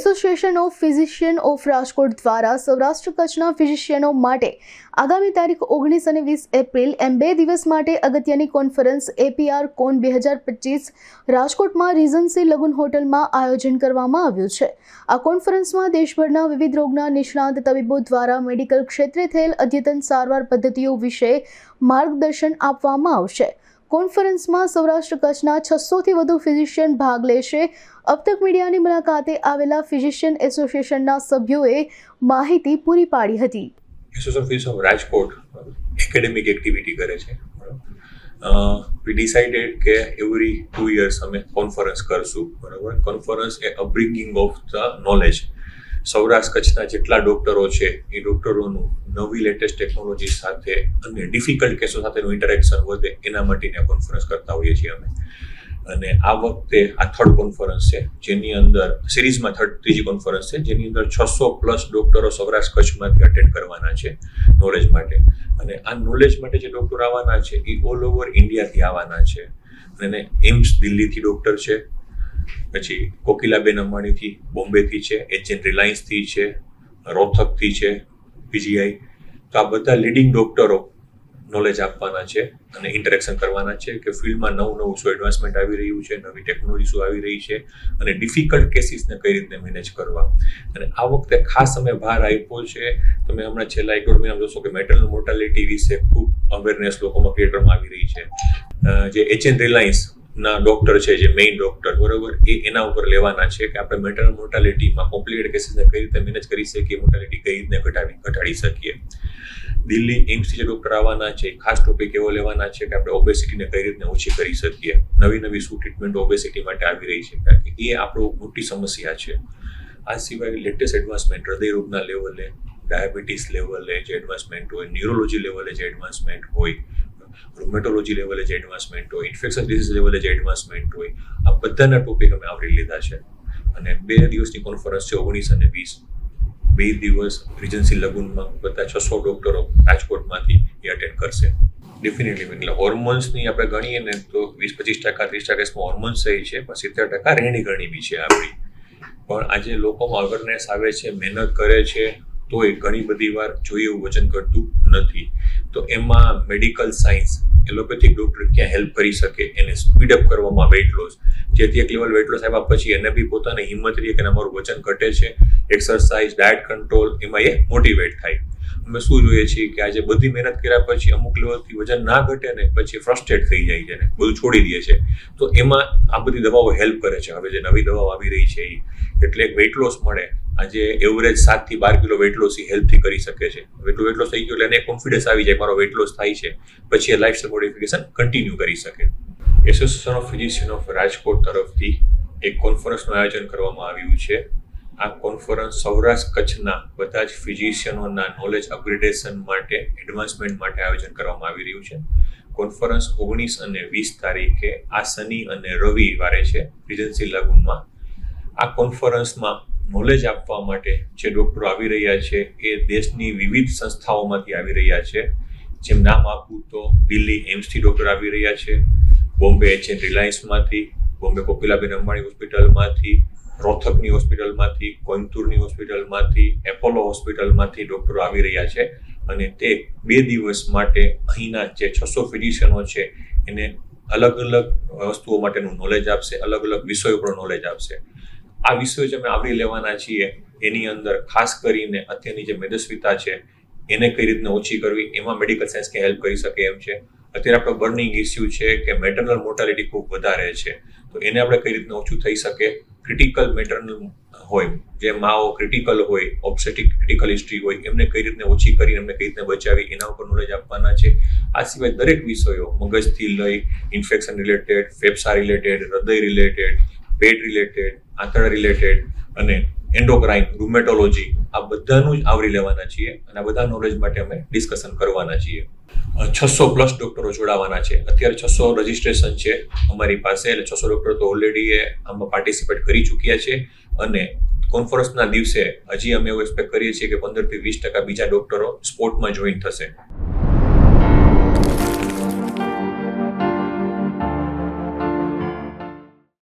Association of physician of Rajkot દ્વારા સૌરાષ્ટ્ર કચ્છના ફિઝિશિયનો માટે આગામી તારીખ ઓગણીસ અને વીસ એપ્રિલ એમ બે દિવસ માટે અગત્યની કોન્ફરન્સ એપીઆર કોન બે હજાર પચીસ રાજકોટમાં રીઝન્સી લગુન હોટલમાં આયોજન કરવામાં આવ્યું છે. આ કોન્ફરન્સમાં દેશભરના વિવિધ રોગના નિષ્ણાંત તબીબો દ્વારા મેડિકલ ક્ષેત્રે થયેલ અદ્યતન સારવાર પદ્ધતિઓ વિશે માર્ગદર્શન આપવામાં આવશે. કોન્ફરન્સમાં સૌરાષ્ટ્ર કચ્છના છસોથી વધુ ફિઝિશિયન ભાગ લેશે. અબ તક મીડિયાની મુલાકાતે આવેલા ફિઝિશિયન એસોસિએશનના સભ્યોએ માહિતી પૂરી પાડી હતી. ઓફ રાજકોટ એકેડેમિક એક્ટિવિટી કરે છે. વી ડિસાઇડેડ કે એવરી ટુ યર્સ અમે કોન્ફરન્સ કરશું. બરાબર. Conference A a bringing of the knowledge Saurashtra કચ્છના જેટલા ડોક્ટરો છે, એ ડોક્ટરોનું નવી લેટેસ્ટ ટેકનોલોજી સાથે અને ડિફિકલ્ટ કેસો સાથેનું ઇન્ટરેક્શન વધે, એના માટેની કોન્ફરન્સ કરતા હોઈએ છીએ અમે. અને આ વખતે આ થર્ડ કોન્ફરન્સ છે, જેની અંદર સિરીઝમાં થર્ડ ત્રીજી કોન્ફરન્સ છે, જેની અંદર છસો પ્લસ ડોક્ટરો સૌરાષ્ટ્ર કચ્છમાંથી અટેન્ડ કરવાના છે નોલેજ માટે. અને આ નોલેજ માટે જે ડોક્ટર આવવાના છે, એ ઓલ ઓવર ઇન્ડિયાથી આવવાના છે. અને એમ્સ દિલ્હીથી ડોક્ટર છે પછી કોકિલાબેન અંબાણીથી બોમ્બેથી છે એચએન રિલાયન્સથી છે, રોથકથી છે, પીજીઆઈ. તો આ બધા લીડિંગ ડોક્ટરો નોલેજ આપવાના છે અને ઇન્ટરેક્શન કરવાના છે કે ફિલ્ડમાં નવું નવું શું એડવાન્સમેન્ટ આવી રહ્યું છે, નવી ટેકનોલોજી શું આવી રહી છે અને ડિફિકલ્ટ કેસીસને કઈ રીતે મેનેજ કરવા. અને આ વખતે ખાસ અમે ભાર આપ્યો છે. તમે હમણાં છેલ્લા એક દોઢ મહિના જોશો કે મેટરનલ મોર્ટાલિટી વિશે ખૂબ અવેરનેસ લોકોમાં ક્રિએટરમાં આવી રહી છે. જે એચ એન રિલાયન્સ ના ડોક્ટર છે, જે મેઇન ડોક્ટર બરોબર? એ એના ઉપર લેવાના છે કે આપણે મેટરલ મોર્ટાલિટીમાં કોમ્પ્લિકેટેડ કેસીસને કઈ રીતે મેનેજ કરી શકીએ મોર્ટાલિટી કઈ રીતે ઘટાડી ઘટાડી શકીએ? દિલ્હી એમ્સથી જે ડોક્ટર આવવાના છે ખાસ ટોપિક એવો લેવાના છે કે આપણે ઓબેસિટીને કઈ રીતે ઓછી કરી શકીએ. નવી નવી શું ટ્રીટમેન્ટ ઓબેસિટી માટે આવી રહી છે? કારણ કે એ આપણો મોટી સમસ્યા છે. આ સિવાય લેટેસ્ટ એડવાન્સમેન્ટ હૃદય રોગના લેવલે ડાયાબિટીસ લેવલે જે એડવાન્સમેન્ટ હોય ન્યુરોલોજી લેવલે જે એડવાન્સમેન્ટ હોય રૂમેટોલોજી લેવલે જે એડવાન્સમેન્ટ હોય ઇન્ફેક્શન ડિસીઝ લેવલે જે એડવાન્સમેન્ટ હોય, આ બધાના ટોપિક અમે આવરી લીધા છે. અને બે દિવસની કોન્ફરન્સ છે ઓગણીસ અને વીસ. બે દિવસ રિજન્સી લગુનમાં બધા છસો ડોક્ટરો રાજકોટમાંથી એ અટેન્ડ કરશે. ડેફિનેટલી એટલે હોર્મોન્સની આપણે ગણીએ ને તો વીસ, પચીસ ટકા, ત્રીસ ટકા હોર્મોન્સ સહી છે, પણ સિત્તેર ટકા રહેણી ગણી બી છે આપણી. પણ આજે લોકોમાં અવેરનેસ આવે છે, મહેનત કરે છે, તોય ઘણી બધી વાર જોઈએ એવું વચન કરતું નથી. તો એમાં મેડિકલ સાયન્સ એલોપેથિક ડોક્ટર ક્યાં હેલ્પ કરી શકે એને સ્પીડઅપ કરવામાં વેઇટ લોસ જેથી એક લેવલ વેઇટ લોસ આવ્યા પછી એને બી પોતાને હિંમત રહી કે અમારું વજન ઘટે છે. એક્સરસાઇઝ ડાયટ કંટ્રોલ એમાં એ મોટિવેટ થાય. અમે શું જોઈએ છીએ કે આજે બધી મહેનત કર્યા પછી અમુક લેવલથી વજન ના ઘટે ને પછી ફ્રસ્ટ્રેટ થઈ જાય છે ને બધું છોડી દે છે. તો એમાં આ બધી દવાઓ હેલ્પ કરે છે. હવે જે નવી દવાઓ આવી રહી છે એ એટલે એક વેઇટ લોસ મળે. આજે એવરેજ સાતથી બાર કિલો વેટ લોસ એ હેલ્પથી કરી શકે છે. વેટલો વેટ લોસ થઈ ગયું એટલે એને કોન્ફિડન્સ આવી જાય મારો વેટ લોસ થાય છે. પછી એ લાઈફ મોડિફિકેશન કન્ટિન્યુ કરી શકે. Association of physician of Rajkot તરફથી એક કોન્ફરન્સનું આયોજન કરવામાં આવ્યું છે. આ કોન્ફરન્સ સૌરાષ્ટ્ર કચ્છના બધા જ ફિઝિશિયનોના નોલેજ અપગ્રેડેશન માટે એડવાન્સમેન્ટ માટે આયોજન કરવામાં આવી રહ્યું છે. કોન્ફરન્સ ઓગણીસ અને વીસ તારીખે આ શનિ અને રવિવારે છે. રિજન્સી લાગુનમાં આ કોન્ફરન્સમાં નોલેજ આપવા માટે જે ડૉક્ટરો આવી રહ્યા છે, એ દેશની વિવિધ સંસ્થાઓમાંથી આવી રહ્યા છે. જેમ નામ આપું તો દિલ્હી એમ્સથી ડૉક્ટર આવી રહ્યા છે, બોમ્બે એચ રિલાયન્સમાંથી બોમ્બે કોકિલાબેન અંબાણી હોસ્પિટલમાંથી રોથકની હોસ્પિટલમાંથી કોઇમ્બતુરની હોસ્પિટલમાંથી એપોલો હોસ્પિટલમાંથી ડૉક્ટરો આવી રહ્યા છે. અને તે બે દિવસ માટે અહીંના જે છસો ફિઝિશિયનો છે, એને અલગ અલગ વસ્તુઓ માટેનું નોલેજ આપશે, અલગ અલગ વિષયો પર નોલેજ આપશે. આ વિષયો જે અમે આવરી લેવાના છીએ. એની અંદર ખાસ કરીને અત્યારની જે મેદસ્વીતા છે, એને કઈ રીતના ઓછી કરવી, એમાં મેડિકલ સાયન્સ કે હેલ્પ કરી શકે એમ છે. અત્યારે આપણો બર્નિંગ ઇસ્યુ છે કે મેટર્નલ મોર્ટાલિટી ખૂબ વધારે છે. તો એને આપણે કઈ રીતના ઓછું થઈ શકે? ક્રિટિકલ મેટર્નલ હોય, જે માઓ ક્રિટિકલ હોય ઓપ્સેટિક ક્રિટિકલ હિસ્ટ્રી હોય, એમને કઈ રીતને ઓછી કરી એમને કઈ રીતને બચાવી, એના ઉપર નોલેજ આપવાના છે. આ સિવાય દરેક વિષયો મગજથી લઈ ઇન્ફેક્શન રિલેટેડ ફેફસા રિલેટેડ હૃદય રિલેટેડ પેટ રિલેટેડ આંતરડા રિલેટેડ અને એન્ડોક્રાઇન રૂમેટોલોજી આ બધાનું જ આવરી લેવાના છીએ અને આ બધા નોલેજ માટે અમે ડિસ્કશન કરવાના છીએ. છસો પ્લસ ડોક્ટરો જોડાવાના છે. અત્યારે છસો રજીસ્ટ્રેશન છે અમારી પાસે એટલે છસો ડોક્ટર તો ઓલરેડી એ આમાં પાર્ટિસિપેટ કરી ચૂક્યા છે અને કોન્ફરન્સના દિવસે હજી અમે એવું એક્સપેક્ટ કરીએ છીએ કે પંદરથી વીસ ટકા બીજા ડોક્ટરો સ્પોર્ટમાં જોઈન થશે.